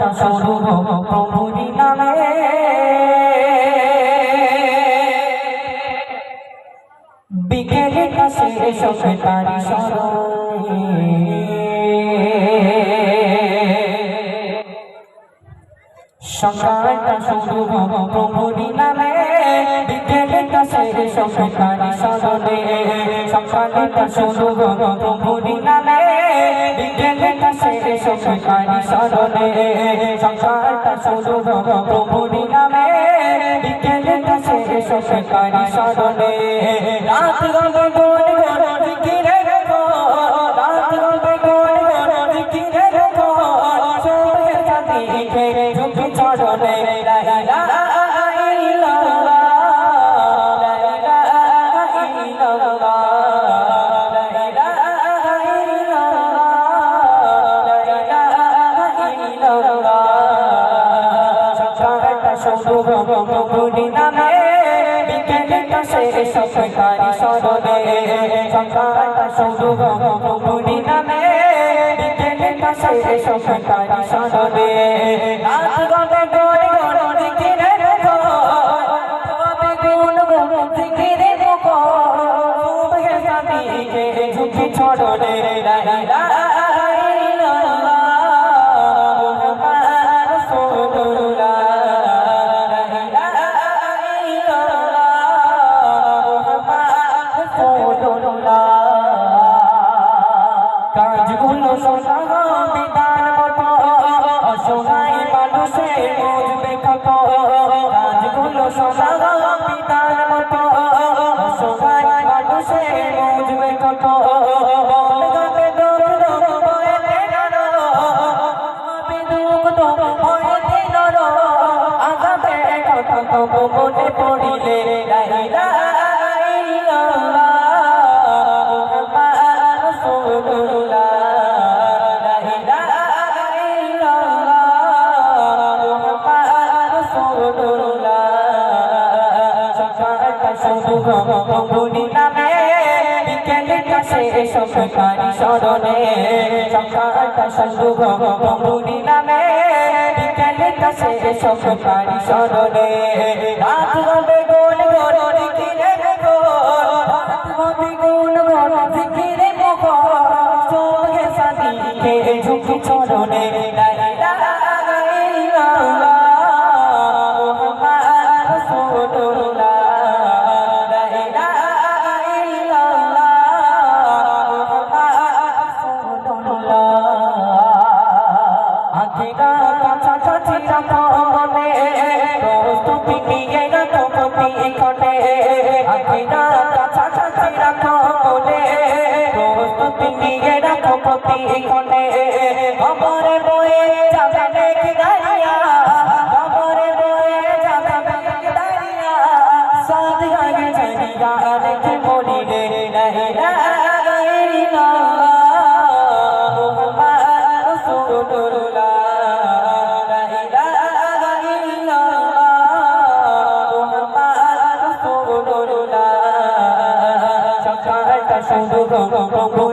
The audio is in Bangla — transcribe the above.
শুরু প্রভুরি নামে বিকেলে কাছে এসে তারি সকালটা শুরু প্রভুরি নামে বিকেলে কাছে এসে তারি স্মরণে সকালটা শুরু প্রভুরি নামে তারি স্মরণে সকালটা শুরু প্রভুরি নামে বিকেলটা এসে তারি স্মরণে রাত গবে প্রভুরি নামে বিকেলে কাছে সকালি সদনে সকালটা শুরু প্রভুরি নামে বিকেলে কাছে সকালি সদনে রাত গবে গোল গোল জিকিরে গো গবে গোল গোল জিকিরে গো সুবহে সাদিকে ঝুঁকি ছড়নে লা ইলাহা ইল্লাল্লাহ কাজগুলো সোনা বিধান প্রভুরি নামে বিকেলে কাছে সকালি স্মরণে সকালটা শুরু প্রভুরি নামে বিকেলে কাছে সকালি স্মরণে রাত হবে গোল গোল ঝুঁকি চরণে আখিরা কাছাকাছি রাখো মনে প্রস্তুতি নিয়ে রাখো প্রতি ক্ষণে আখিরা কাছাকাছি রাখো মনে প্রস্তুতি নিয়ে রাখো প্রতি ক্ষণে খবরে বয়ে যাবে নেকি দাঁড়িয়া খবরে বয়ে যাবে নেকি দাঁড়িয়া সাথ আগে জানিয়া রেখে মরিলে লা ইলাহা মুহাম্মদ